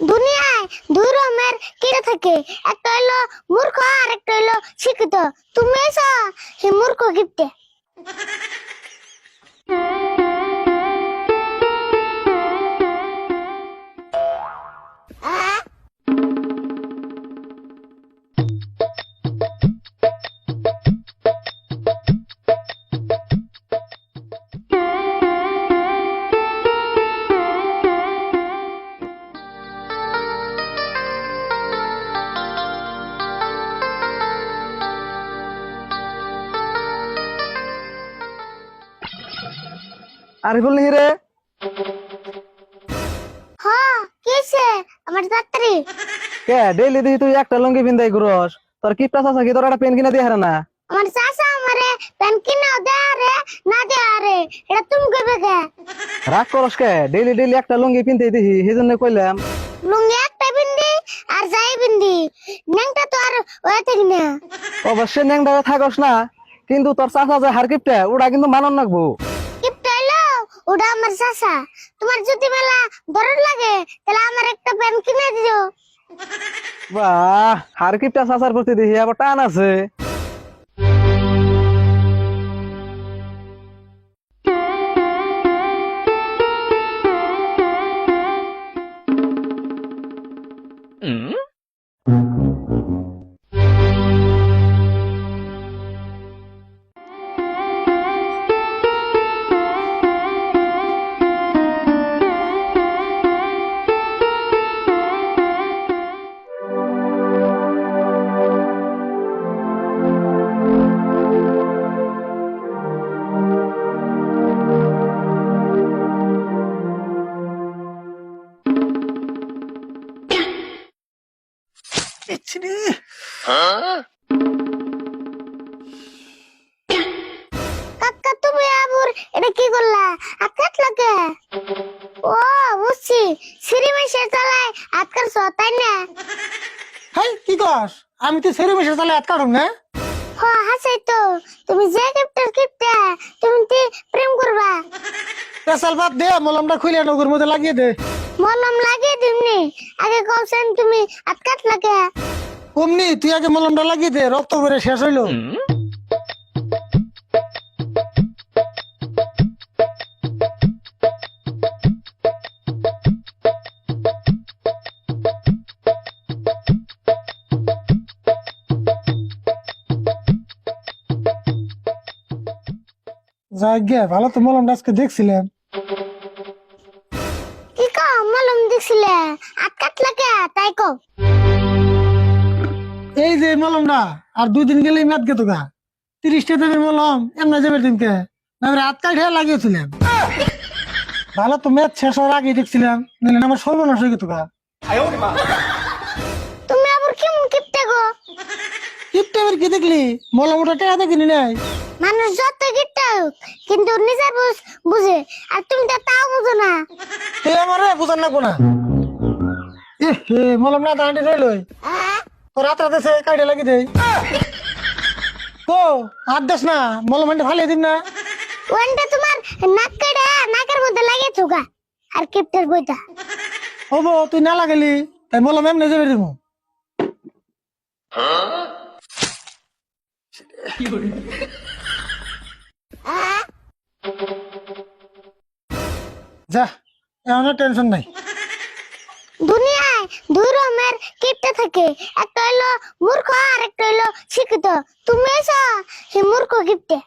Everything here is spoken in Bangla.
দুনিয়ায় দুই রকমের কেটে থাকে। একটা হইল মূর্খ আর একটা হইল শিক্ষিত। তুমি এসো হে মূর্খ গিফটে আরিফুল নিহি রে হ্যাঁ কিসে আমার যাত্রী কে? ডেইলি দেখি তুই একটা লুঙ্গি পিন্দাই ঘুরস। তোর কি প্রাস আছে কি? তোর একটা পেন কিনা দিয়ে হারে না। আমার চাচা আমারে প্যান কিনা দেয়া রে না দেয়া রে এটা তুমি কইবে কে? রাগ করস কে? ডেইলি ডেইলি একটা লুঙ্গি পিনতে দেখি সেই জন্য কইলাম। লুঙ্গি একটা বিন্দি আর যাই বিন্দি নেংটা তো আর ওয়া থাকি না। অবশ্যই ন্যাংটা থাকস না কিন্তু তোর চাচা যে হারকিপটা ওটা কিন্তু মানন রাখব ওটা আমার চাচা। তোমার যদি মেলা দরদ লাগে, তাহলে আমার একটা প্যান কিনে দিও। বাহ, হারকিপটা চাচার প্রতি দেখি আবার টান আছে। কাকা তুমি আবুর এটা কি করলা? আটকাট লাগে ও বুঝছি। সিঁড়ি মেশে চালায় আটকার তাই না? হাই কি কস? আমি তো সেরে মেশে আট কাটুম না? হ হাসাই তো। তুমি যে কিপটার কিপটা তুমি তি প্রেম করবা? পেশাল বাদ দে মলমটা খুলে নগর মধ্যে লাগিয়ে দে। মলম লাগিয়ে দিমনি। আগে কওছেন তুমি আটকাট লাগে। অমনি তুই আগে মলমটা লাগিয়ে দে, রক্ত করে শেষ হইল। যাই গে, ভালো তো মলমটা আজকে কো মলম তাই কো এই যে মলমটা আর দুই দিন গেলেই ম্যাথ গে। তোকা তিরিশটা দেবের মলম এমনি যাবে দিনকে। না রাত কাঠে লাগিয়েছিলাম। ভালো তো শেষ হওয়ার আগে দেখছিলাম নাহলে আমার সর্বনাশ হয়ে গেত তোকা তুমি আবার কেমন কিপটা গো? টিপটাপের কি দেখলি? মলমটা টেয়া দেখিনি নাই। মানুষ যত কিপটা কিন্তু নিজের বুঝ বুঝে। আর তুমি তো তাও বুঝো না। তুই আমার বুঝান না। কোনা মলম না দাঁড়িয়ে রইল রাত রাতে সে কাটে লাগি দেই। ও হাত দেস না মলম হান্ডে ফালিয়ে দিন না। ওয়ানটা তোমার নাক কেটে নাকের মধ্যে আর কিপটার বইটা। তুই না লাগালি তাই মলম এমনি যাবে দিব যা এমন টেনশন নাই। দুনিয়ায় দুই রকমের কিপটা থাকে। একটা হইল মূর্খ আর একটা হইল শিক্ষিত। তুমি এসো সে মূর্খ কিপটে